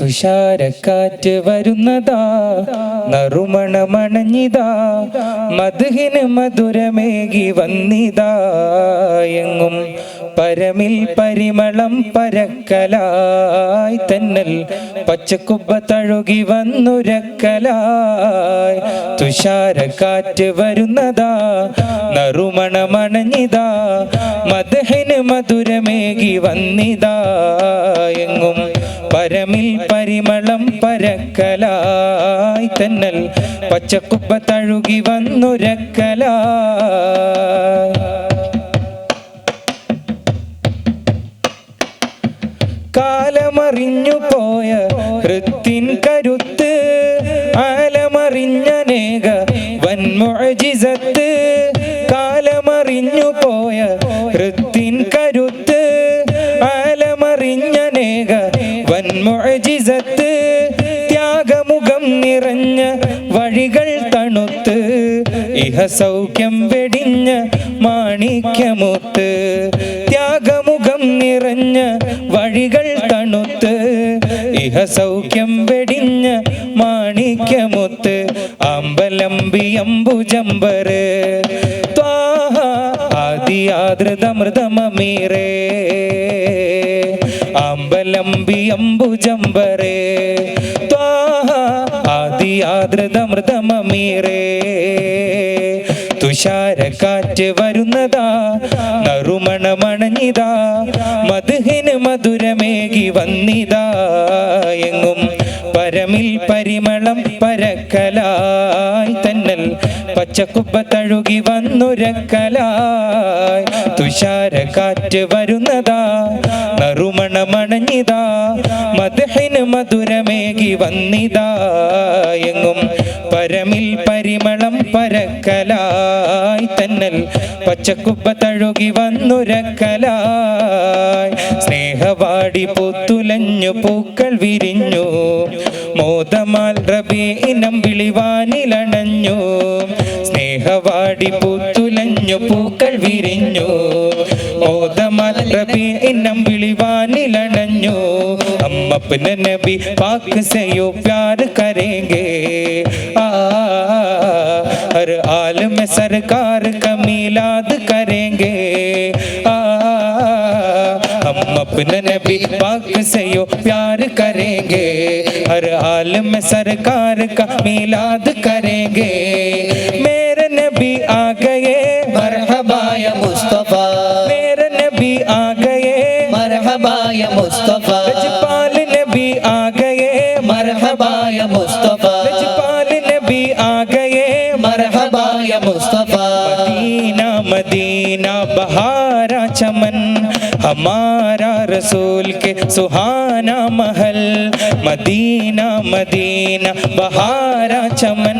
തുഷാരക്കാറ്റ് വരുന്നതാ. നറുമണമണഞ്ഞിതാ. മധുഹിന് മധുരമേകി വന്നിതാ. എങ്ങും പരമിൽ പരിമളം പരക്കലായി തന്നൽ. പച്ചക്കുബ്ബ തഴുകി വന്നുരക്കലായി. തുഷാരക്കാറ്റ് വരുന്നതാ. നറുമണമണഞ്ഞിതാ. മധുഹിന് മധുരമേകി വന്നിതാ. എങ്ങും പരമിൽ പരിമളം പരക്കലായി തന്നൽ. പച്ചക്കുപ്പ തഴുകി വന്നുരക്കല കാലമറിഞ്ഞു പോയ ഹൃത്തിൻ കരുത്ത് ആലമറിഞ്ഞനേക വൻമുഅജിസത്ത് കാലമറിഞ്ഞു പോയ ഹൃത്തിൻ ഇഹ വെടിഞ്ഞ് മാണിക്യമുത്ത് ത്യാഗമുഖം നിറഞ്ഞ വഴികൾ തണുത്ത് ഇഹസൗഖ്യം വെടിഞ്ഞ് മാണിക്യമുത്ത് അമ്പലമ്പി അമ്പുജമ്പര് ത്വാഹ ആദിയാദൃതമൃതമീറേ അമ്പുജമ്പരേ ത്വാഹ ആദിയാദൃതമൃതമീറേ തുഷാരക്കാറ്റ് വരുന്നതാ നറുമണമണഞ്ഞിതാ മധുഹിന് മധുരമേകി വന്നിതാ. എങ്ങും പരമിൽ പരിമളം പരക്കലായി തന്നൽ പച്ചക്കുപ്പ തഴുകി വന്നുരക്കലായി. തുഷാരക്കാറ്റ് വരുന്നതാ നറുമണമണഞ്ഞിതാ മധുഹിന് മധുരമേകി വന്നിതാ. എങ്ങും പരമിൽ പരിമളം പരക്കലായി തന്നൽ പച്ചക്കുപ്പ തഴുകി വന്നുരക്കലായി സ്നേഹവാടി പൂത്തുലഞ്ഞു പൂക്കൾ വിരിഞ്ഞു മോദമാൽ റബി ഇനം വിളിവാനിലണഞ്ഞു സ്നേഹവാടി പൂത്തുലഞ്ഞു പൂക്കൾ വിരിഞ്ഞു മോദമാൽ റബി ഇനം വിളിവാനിലണഞ്ഞു हम अपने नबी पाक से यो प्यार करेंगे आ हर आल में सरकार का मिलाद करेंगे। आ हम अपने नबी पाक से यो प्यार करेंगे। हर हाल में सरकार का मिलाद करेंगे। मेरे नबी आ गए। मरहबा या मुस्तफ़ा। मेरे नबी आ गए। मरहबा या मुस्तफ़ा। रजपाल नबी आ गए। मरहबा या मुस्तफ़ा। मुस्तफा मदीना मदीना बहारा चमन हमारा रसूल के सुहाना महल मदीना मदीना बहारा चमन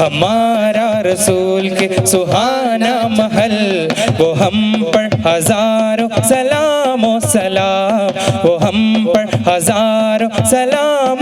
हमारा रसूल के सुहाना महल वो हम पर हजारों सलामो सलाम वो हम पर हजारों सलामो सलाम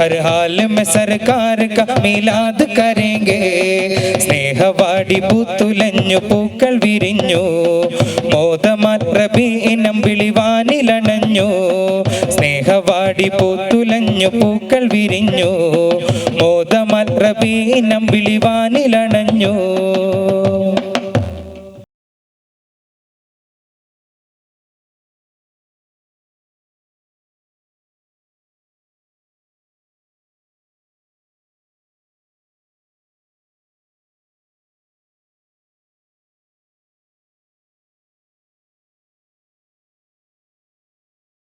हर हाल में सरकार का मिलाद करेंगे സ്നേഹവാടി പൂത്തുലഞ്ഞു പൂക്കൾ വിരിഞ്ഞു മോദമാൻ റബി ഇനം വിളിവാനിലണഞ്ഞു സ്നേഹവാടി പൂത്തുലഞ്ഞു പൂക്കൾ വിരിഞ്ഞു മോദമാൻ റബി ഇനം വിളിവാനിലണഞ്ഞു